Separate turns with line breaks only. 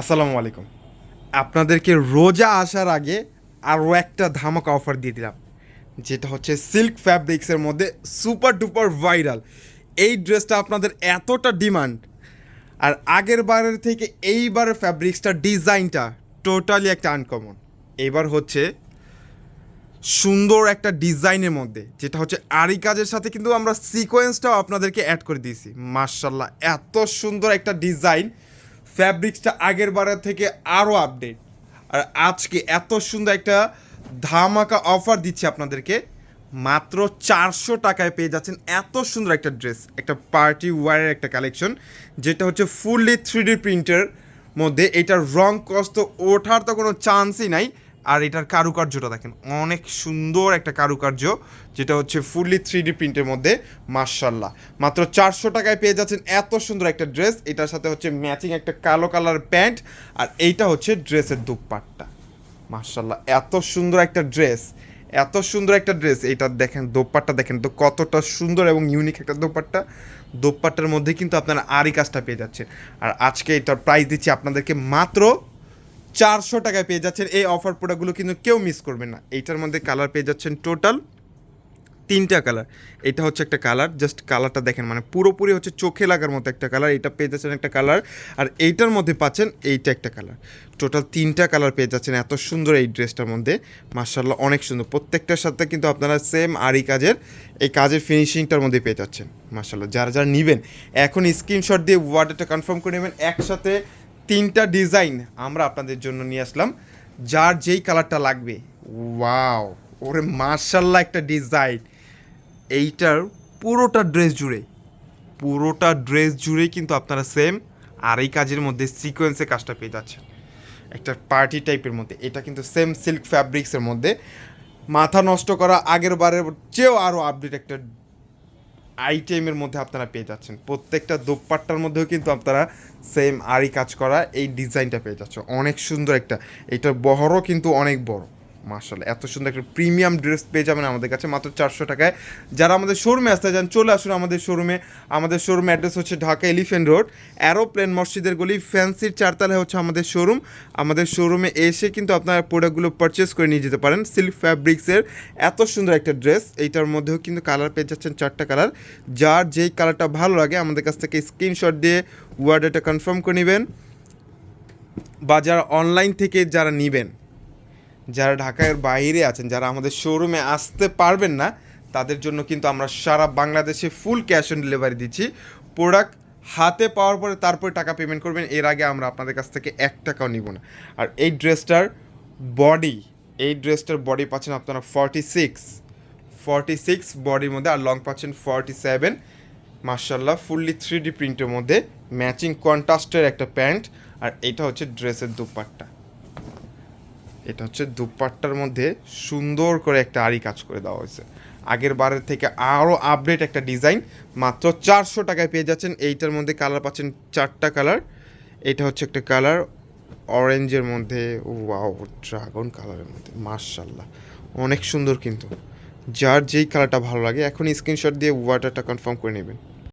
আসসালামু আলাইকুম। আপনাদেরকে রোজা আসার আগে আরও একটা ধামাকা অফার দিয়ে দিলাম। যেটা হচ্ছে সিল্ক ফ্যাব্রিক্সের মধ্যে সুপার ডুপার ভাইরাল এই ড্রেসটা আপনাদের এতটা ডিমান্ড আর আগের বারের থেকে এইবারের ফ্যাব্রিক্সটার ডিজাইনটা টোটালি একটা আনকমন এবার হচ্ছে সুন্দর একটা ডিজাইনের মধ্যে, যেটা হচ্ছে আরি কাজের সাথে কিন্তু আমরা সিকোয়েন্সটাও আপনাদেরকে অ্যাড করে দিয়েছি। মার্শাল্লাহ এত সুন্দর একটা ডিজাইন ফ্যাব্রিক্সটা আগের বারের থেকে আরও আপডেট আর আজকে এত সুন্দর একটা ধামাকা অফার দিচ্ছি আপনাদেরকে। মাত্র চারশো টাকায় পেয়ে যাচ্ছেন এত সুন্দর একটা ড্রেস একটা পার্টি ওয়ারের একটা কালেকশন যেটা হচ্ছে ফুললি থ্রি প্রিন্টের মধ্যে। এটার রং কস্ত ওঠার তো কোনো চান্সই নাই। আর এটার কারুকার্যটা দেখেন, অনেক সুন্দর একটা কারুকার্য, যেটা হচ্ছে ফুললি থ্রি ডি প্রিন্টের মধ্যে মার্শাল্লাহ মাত্র চারশো টাকায় পেয়ে যাচ্ছেন এত সুন্দর একটা ড্রেস এটার সাথে হচ্ছে ম্যাচিং একটা কালো কালার প্যান্ট, আর এইটা হচ্ছে ড্রেসের দুপাট্টা। মার্শাল্লাহ এত সুন্দর একটা ড্রেস এত সুন্দর একটা ড্রেস এটা দেখেন, দোপাট্টা দেখেন তো কতটা সুন্দর এবং ইউনিক একটা দোপাট্টা। দোপাট্টার মধ্যে কিন্তু আপনারা আরই কাজটা পেয়ে যাচ্ছেন। আর আজকে এটার প্রাইস দিচ্ছি আপনাদেরকে মাত্র চারশো টাকায় পেয়ে যাচ্ছেন এই অফার প্রোডাক্টগুলো কিন্তু কেউ মিস করবেন না। এইটার মধ্যে কালার পেয়ে যাচ্ছেন টোটাল তিনটা কালার এটা হচ্ছে একটা কালার জাস্ট কালারটা দেখেন মানে পুরোপুরি হচ্ছে চোখে লাগার মতো একটা কালার এটা পেয়ে যাচ্ছেন একটা কালার আর এইটার মধ্যে পাচ্ছেন এইটা একটা কালার টোটাল তিনটা কালার পেয়ে যাচ্ছেন এত সুন্দর এই ড্রেসটার মধ্যে মার্শাল্লাহ অনেক সুন্দর। প্রত্যেকটার সাথে কিন্তু আপনারা সেম আরই কাজের, এই কাজের ফিনিশিংটার মধ্যে পেয়ে যাচ্ছেন মার্শাল্লাহ যারা যারা নেবেন, এখন স্ক্রিনশট দিয়ে ওয়ার্ডটা কনফার্ম করে নেবেন, একসাথে তিনটা ডিজাইন আমরা আপনাদের জন্য নিয়ে আসলাম, যার যেই কালারটা লাগবে। ওয়াও, ওরে মার্শাল্লাহ একটা ডিজাইন। এইটার পুরোটা ড্রেস জুড়ে, পুরোটা ড্রেস জুড়েই কিন্তু আপনারা সেম আর এই কাজের মধ্যে সিকোয়েন্সে কাজটা পেয়ে যাচ্ছেন। একটা পার্টি টাইপের মধ্যে, এটা কিন্তু সেম সিল্ক ফ্যাব্রিক্সের মধ্যে। মাথা নষ্ট করা আগের বারের চেয়েও আরও আপডেট একটা আইটেমের মধ্যে আপনারা পেয়ে যাচ্ছেন। প্রত্যেকটা দোপাট্টার মধ্যেও কিন্তু আপনারা সেম আরই কাজ করা এই ডিজাইনটা পেয়ে যাচ্ছে। অনেক সুন্দর একটা। এটার বহরও কিন্তু অনেক বড়। মার্শাল এত সুন্দর একটা প্রিমিয়াম ড্রেস পেয়ে যাবেন আমাদের কাছে, মাত্র চারশো টাকায়। যারা আমাদের শোরুমে আসতে চান, চলে আসুন আমাদের শোরুমে আমাদের শোরুম অ্যাড্রেস হচ্ছে ঢাকা এলিফেন্ট রোড অ্যারোপ্লেন মসজিদের গলি ফ্যান্সির চারতলায় হচ্ছে আমাদের শোরুম আমাদের শোরুমে এসে কিন্তু আপনারা প্রোডাক্টগুলো পারচেস করে নিয়ে যেতে পারেন সিল্ক ফ্যাব্রিক্সের এত সুন্দর একটা ড্রেস এইটার মধ্যেও কিন্তু কালার পেয়ে যাচ্ছেন চারটা কালার যার যেই কালারটা ভালো লাগে, আমাদের কাছ থেকে স্ক্রিনশট দিয়ে ওয়ার্ড এটা কনফার্ম করে নেবেন। বা যারা অনলাইন থেকে যারা নেবেন যারা ঢাকার বাইরে আছেন, যারা আমাদের শোরুমে আসতে পারবেন না, তাদের জন্য কিন্তু আমরা সারা বাংলাদেশে ফুল ক্যাশ অন ডেলিভারি দিচ্ছি। প্রোডাক্ট হাতে পাওয়ার পরে তারপরে টাকা পেমেন্ট করবেন, এর আগে আমরা আপনাদের কাছ থেকে এক টাকাও নিব না। আর এই ড্রেসটার বডি এই ড্রেসটার বডি পাচ্ছেন আপনারা ফর্টি সিক্স ফর্টি সিক্স বডির মধ্যে, আর লং পাচ্ছেন ফর্টি সেভেন মার্শাল্লাহ ফুললি থ্রি ডি প্রিন্টের মধ্যে ম্যাচিং কন্ট্রাস্টের একটা প্যান্ট। আর এটা হচ্ছে ড্রেসের দুপাট্টা। এটা হচ্ছে দুপাট্টার মধ্যে সুন্দর করে একটা আড়ি কাজ করে দেওয়া হয়েছে। আগের বারের থেকে আরও আপডেট একটা ডিজাইন মাত্র চারশো টাকায় পেয়ে যাচ্ছেন। এইটার মধ্যে কালার পাচ্ছেন চারটা কালার এটা হচ্ছে একটা কালার অরেঞ্জের মধ্যে ওয়াও ড্রাগন কালারের মধ্যে মার্শাল্লাহ অনেক সুন্দর কিন্তু। যার যেই কালারটা ভালো লাগে, এখন স্ক্রিনশট দিয়ে ওয়াটারটা কনফার্ম করে নেবেন।